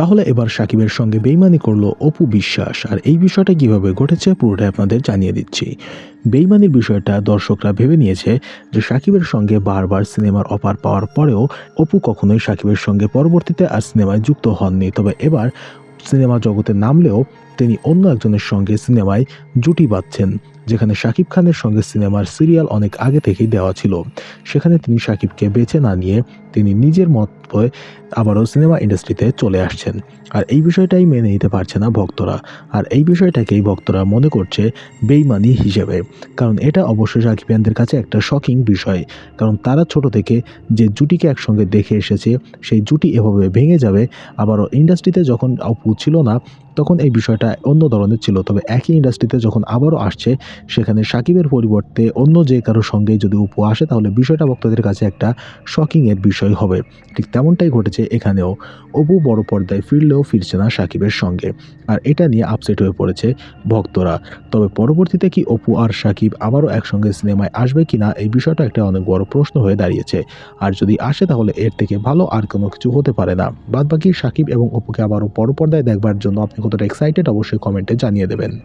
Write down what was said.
তাহলে এবার সাকিবের সঙ্গে বেইমানি করল অপু বিশ্বাস। আর এই বিষয়টা কীভাবে ঘটেছে পুরোটাই আপনাদের জানিয়ে দিচ্ছি। বেইমানির বিষয়টা দর্শকরা ভেবে নিয়েছে যে সাকিবের সঙ্গে বারবার সিনেমার অফার পাওয়ার পরেও অপু কখনোই সাকিবের সঙ্গে পরবর্তীতে আর সিনেমায় যুক্ত হননি। তবে এবার সিনেমা জগতে নামলেও তিনি অন্য একজনের সঙ্গে সিনেমায় জুটি বাঁধছেন, যেখানে শাকিব খানের সঙ্গে সিনেমার সিরিয়াল অনেক আগে থেকেই দেওয়া ছিল। সেখানে তিনি শাকিবকে বেছে না নিয়ে তিনি নিজের মত করে আবারও সিনেমা ইন্ডাস্ট্রিতে চলে আসছেন। আর এই বিষয়টাই মেনে নিতে পারছে না ভক্তরা। আর এই বিষয়টাকেই ভক্তরা মনে করছে বেইমানি হিসেবে। কারণ এটা অবশ্যই সাকিবিয়ানদের কাছে একটা শকিং বিষয়। কারণ তারা ছোট থেকে যে জুটিকে একসঙ্গে দেখে এসেছে, সেই জুটি এভাবে ভেঙে যাবে। আবারও ইন্ডাস্ট্রিতে যখন অপু ছিল না তখন এই বিষয়টা অন্য ধরনের ছিল। তবে একই ইন্ডাস্ট্রিতে যখন আবারও আসছে, সেখানে সাকিবের পরিবর্তে অন্য যে কারোর সঙ্গে যদি অপু আসে, তাহলে বিষয়টা ভক্তদের কাছে একটা শকিংয়ের বিষয় হবে। ঠিক তেমনটাই ঘটেছে এখানেও। অপু বড় পর্দায় ফিরলেও ফিরছে না সাকিবের সঙ্গে। আর এটা নিয়ে আপসেট হয়ে পড়েছে ভক্তরা। তবে পরবর্তীতে কি অপু আর সাকিব আবারও একসঙ্গে সিনেমায় আসবে কিনা, এই বিষয়টা একটা অনেক বড় প্রশ্ন হয়ে দাঁড়িয়েছে। আর যদি আসে, তাহলে এর থেকে ভালো আর কোনো কিছু হতে পারে না। বাদবাকি সাকিব এবং অপুকে আবারও বড় পর্দায় দেখবার জন্য আপনি কতটা এক্সাইটেড অবশ্যই কমেন্টে জানিয়ে দেবেন।